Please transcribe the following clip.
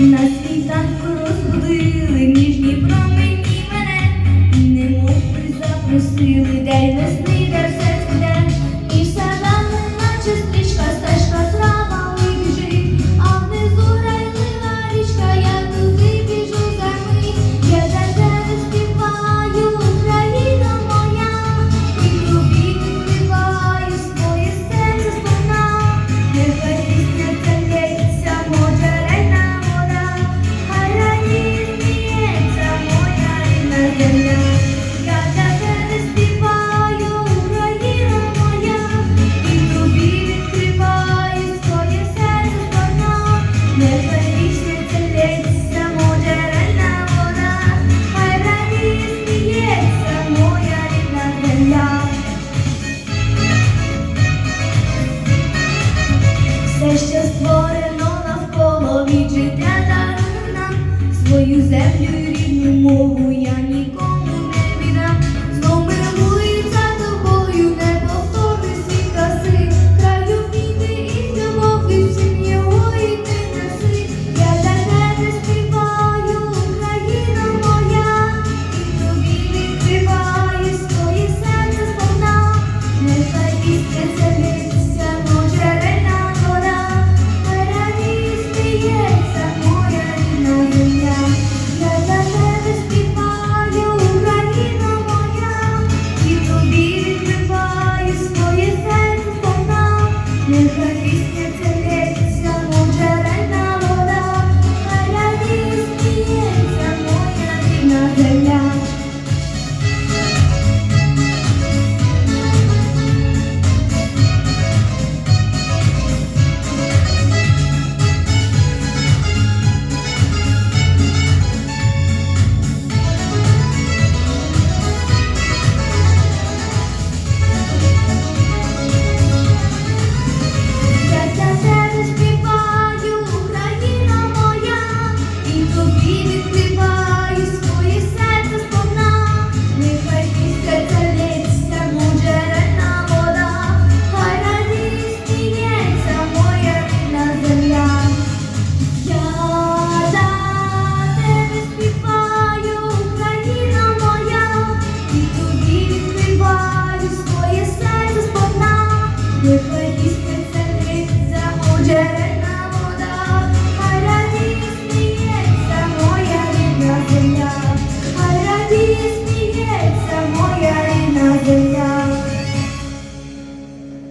На світанку розбудили ніжні промені мене, немов би запросили, дай весни. не вірні мову.